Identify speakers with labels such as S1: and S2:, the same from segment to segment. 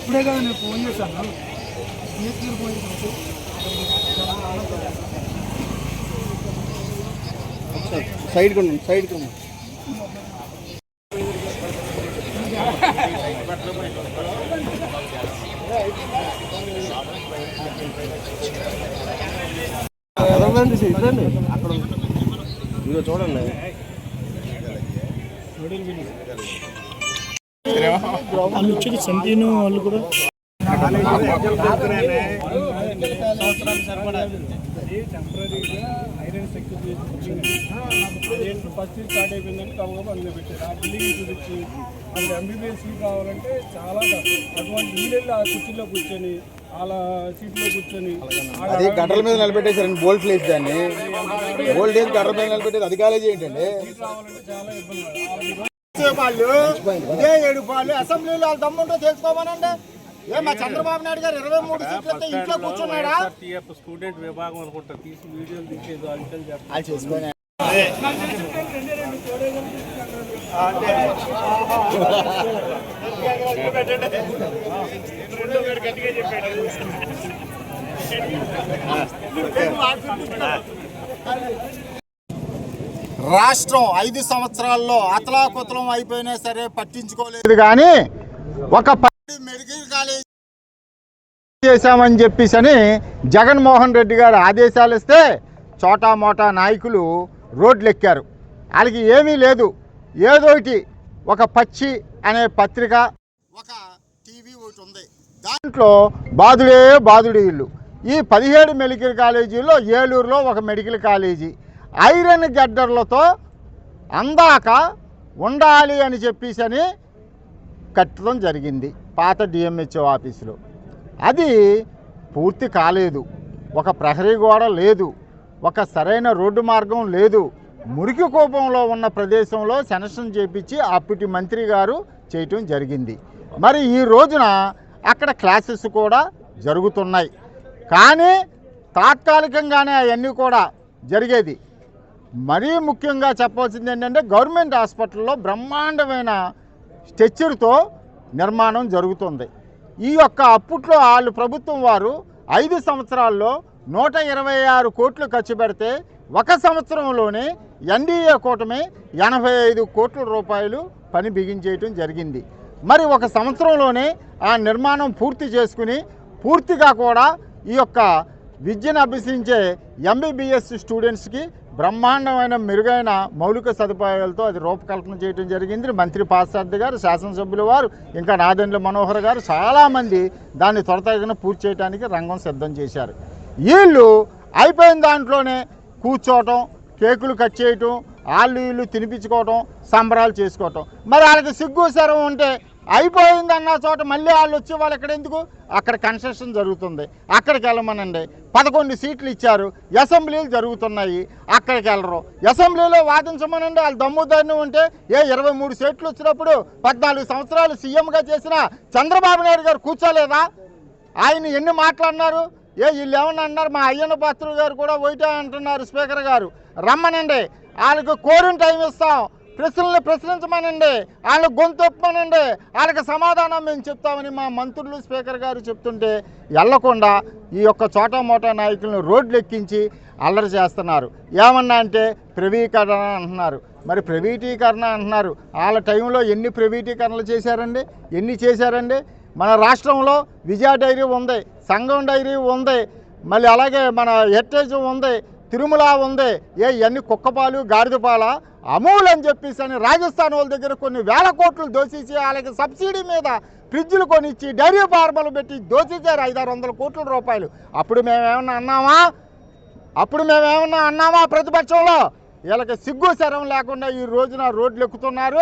S1: ఇప్పుడే కదా నేను ఫోన్ చేశాను డిఎస్పీ ఫోన్ చేశాను
S2: సైడ్ కొండి సైడ్ కొండి రండి రండి అక్కడ ఇదిగో చూడండి
S1: వాళ్ళు వచ్చేది సంతీను వాళ్ళు కూడా. ఐరన్ సెక్యూరిటీ ఫస్ట్ స్టార్ట్ అయిపోయిందని కమ్మగా అందులో పెట్టారు ఆ బిల్డింగ్ చూపించి అందులో ఎంబీబీఎస్ సీట్ కావాలంటే చాలా అటువంటి వీళ్ళెళ్ళి ఆ కుర్చీలో కూర్చొని వాళ్ళ సీట్లో కూర్చొని
S2: అది గడ్డల మీద నిలబెట్టేసారండి బోల్ట్ లేదు దాన్ని. బోల్ట్ వేసి గడ్డల మీద నిలబెట్టేది అది కాలేజీ ఏంటండి
S1: రావాలంటే చాలా ఇబ్బంది
S3: వాళ్ళు ఇదే ఏడు పాలు అసెంబ్లీలో వాళ్ళ దమ్ముంటో తెలుసుకోమనండి ఏ మా చంద్రబాబు నాయుడు గారు ఇరవై మూడు సీట్లు ఇంట్లో కూర్చున్నాడా?
S1: స్టూడెంట్ విభాగం అనుకుంటా. తీసి వీడియోలు తీసేది
S3: చేసుకొని రాష్ట్రం ఐదు సంవత్సరాల్లో అతలాకుతలం అయిపోయినా సరే పట్టించుకోలేదు. కానీ ఒక పది మెడికల్ కాలేజ్ చేశామని చెప్పేసి అని జగన్మోహన్ రెడ్డి గారు ఆదేశాలు ఇస్తే చోటా మోటా నాయకులు రోడ్లు ఎక్కారు. వాళ్ళకి ఏమీ లేదు. ఏదోటి ఒక పచ్చి అనే పత్రిక ఒక టీవీ ఒకటి ఉంది. దాంట్లో బాదుడే బాదుడి ఇల్లు. ఈ పదిహేడు మెడికల్ కాలేజీలో ఏలూరులో ఒక మెడికల్ కాలేజీ. ఐరన్ గడ్డర్లతో అందాక ఉండాలి అని చెప్పేసి అని కట్టడం జరిగింది పాత డిఎంహెచ్ఓ ఆఫీసులో. అది పూర్తి కాలేదు. ఒక ప్రహరీ గోడ లేదు. ఒక సరైన రోడ్డు మార్గం లేదు. మురికి కోపంలో ఉన్న ప్రదేశంలో సెనషన్ చేపించి అప్పటి మంత్రి గారు చేయటం జరిగింది. మరి ఈ రోజున అక్కడ క్లాసెస్ కూడా జరుగుతున్నాయి. కానీ తాత్కాలికంగానే అవన్నీ కూడా జరిగేది. మరీ ముఖ్యంగా చెప్పాల్సింది ఏంటంటే గవర్నమెంట్ హాస్పిటల్లో బ్రహ్మాండమైన స్ట్రెచ్చర్తో నిర్మాణం జరుగుతుంది. ఈ యొక్క అప్పట్లో వాళ్ళు ప్రభుత్వం వారు ఐదు సంవత్సరాల్లో నూట ఇరవై ఆరు కోట్లు ఖర్చు పెడితే ఒక సంవత్సరంలోనే ఎన్డీఏ కూటమి ఎనభై ఐదు కోట్ల రూపాయలు పని బిగించేయటం జరిగింది. మరి ఒక సంవత్సరంలోనే ఆ నిర్మాణం పూర్తి చేసుకుని పూర్తిగా కూడా ఈ యొక్క విద్యను అభ్యసించే ఎంబీబీఎస్ స్టూడెంట్స్కి బ్రహ్మాండమైన మెరుగైన మౌలిక సదుపాయాలతో అది రూపకల్పన చేయడం జరిగింది. మంత్రి పాసార్థి గారు శాసనసభ్యుల వారు ఇంకా నాదెండ్ల మనోహర్ గారు చాలామంది దాన్ని త్వరతగిన పూర్తి చేయడానికి రంగం సిద్ధం చేశారు. వీళ్ళు అయిపోయిన దాంట్లోనే కూర్చోవటం కేకులు కట్ చేయటం వాళ్ళు వీళ్ళు తినిపించుకోవటం సంబరాలు చేసుకోవటం. మరి వాళ్ళకి సిగ్గు శరం ఉంటే అయిపోయింది అన్న చోట మళ్ళీ వాళ్ళు వచ్చి వాళ్ళు ఎక్కడ ఎందుకు? అక్కడ కన్స్ట్రక్షన్ జరుగుతుంది. అక్కడికి వెళ్ళమనండి. పదకొండు సీట్లు ఇచ్చారు. అసెంబ్లీలు జరుగుతున్నాయి. అక్కడికి వెళ్ళరు. అసెంబ్లీలో వాదించమనండి. వాళ్ళు దమ్ముదారిని ఉంటే ఏ ఇరవై మూడు సీట్లు వచ్చినప్పుడు పద్నాలుగు సంవత్సరాలు సీఎంగా చేసిన చంద్రబాబు నాయుడు గారు కూర్చోలేదా? ఆయన ఎన్ని మాట్లాడినారు? ఏ వీళ్ళు ఏమన్నా అన్నారు? మా అయ్యన్న పాత్రుడు గారు కూడా ఒకటే అంటున్నారు స్పీకర్ గారు. రమ్మనండి. వాళ్ళకి కోరిన టైం ఇస్తాం. ప్రశ్నల్ని ప్రశ్నించమనండి. వాళ్ళ గొంతొప్పమనండి వాళ్ళకి సమాధానం మేము చెప్తామని మా మంత్రులు స్పీకర్ గారు చెప్తుంటే వెళ్ళకుండా ఈ యొక్క చోటా మోటా నాయకులను రోడ్లు ఎక్కించి అల్లరి చేస్తున్నారు. ఏమన్నా అంటే ప్రవీకరణ అంటున్నారు. మరి ప్రైవేటీకరణ అంటున్నారు. వాళ్ళ టైంలో ఎన్ని ప్రైవేటీకరణలు చేశారండి? ఎన్ని చేశారండి? మన రాష్ట్రంలో విజయ డైరీ ఉంది సంఘం డైరీ ఉంది మళ్ళీ అలాగే మన హెరిటేజ్ ఉంది తిరుమల ఉంది. ఏ ఇవన్నీ కుక్కపాలు గాడిదపాల అమూల్ అని చెప్పేసి అని రాజస్థాన్ వాళ్ళ దగ్గర కొన్ని వేల కోట్లు దోషించి వాళ్ళకి సబ్సిడీ మీద ఫ్రిడ్జ్లు కొనిచ్చి డైరీ ఫార్మలు పెట్టి దోషించారు ఐదారు వందల కోట్ల రూపాయలు. అప్పుడు మేమేమన్నా అన్నామా? అప్పుడు మేమేమన్నా అన్నామా ప్రతిపక్షంలో? వీళ్ళకి సిగ్గు శరం లేకుండా ఈ రోజున రోడ్లు ఎక్కుతున్నారు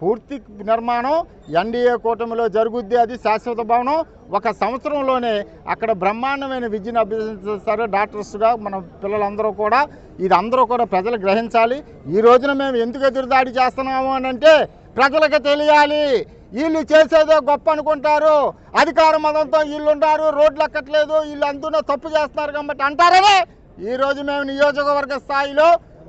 S3: పూర్తి నిర్మాణం ఎన్డీఏ కూటమిలో జరుగుద్ది అది శాశ్వత భవనం. ఒక సంవత్సరంలోనే అక్కడ బ్రహ్మాండమైన విద్యను అభ్యసిస్తారు డాక్టర్స్గా మన పిల్లలందరూ కూడా. ఇది అందరూ కూడా ప్రజలు గ్రహించాలి. ఈ రోజున మేము ఎందుకు ఎదురుదాడి చేస్తున్నాము అని అంటే ప్రజలకు తెలియాలి. వీళ్ళు చేసేదో గొప్ప అనుకుంటారు. అధికార మతంతో వీళ్ళు ఉంటారు రోడ్లు ఎక్కట్లేదు వీళ్ళు అందులో తప్పు చేస్తున్నారు కాబట్టి అంటారనే ఈరోజు మేము నియోజకవర్గ స్థాయిలో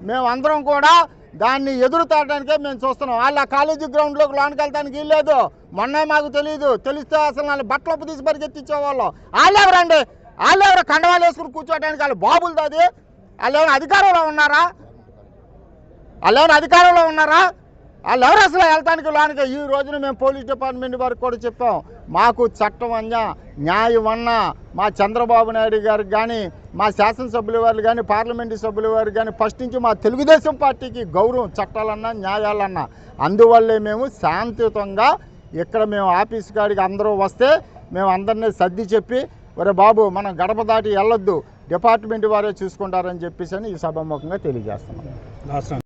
S3: మేము అందరం కూడా దాన్ని ఎదురు తాడడానికే మేము చూస్తున్నాం. వాళ్ళు ఆ కాలేజీ గ్రౌండ్లోకి లోనికి వెళ్ళడానికి వీల్లేదు మొన్నే మాకు తెలియదు తెలిస్తే అసలు వాళ్ళు బట్టలు తీసి పరిగెత్తించేవాళ్ళు వాళ్ళు ఎవరండి వాళ్ళు ఎవరు కండవాలు వేసుకుని కూర్చోవడానికి వాళ్ళు బాబులు దాది వాళ్ళు ఏమైనా అధికారంలో ఉన్నారా? వాళ్ళు ఏమైనా అధికారంలో ఉన్నారా? వాళ్ళు ఎవరు అసలు వెళ్తానికి లోనికి? ఈ రోజున మేము పోలీస్ డిపార్ట్మెంట్ వారికి కూడా చెప్పాం. మాకు చట్టం అన్న న్యాయం అన్న మా చంద్రబాబు నాయుడు గారు కానీ మా శాసనసభ్యుల వారు కానీ పార్లమెంటు సభ్యుల వారు కానీ ఫస్ట్ నుంచి మా తెలుగుదేశం పార్టీకి గౌరవం చట్టాలన్నా న్యాయాలన్నా. అందువల్లే మేము శాంతియుతంగా ఇక్కడ మేము ఆఫీస్ కాడికి అందరూ వస్తే మేము అందరినీ సర్ది చెప్పి ఒరే బాబు మనం గడప దాటి వెళ్ళొద్దు. డిపార్ట్మెంట్ వారే చూసుకుంటారని చెప్పేసి అని ఈ సభాముఖంగా తెలియజేస్తున్నాం.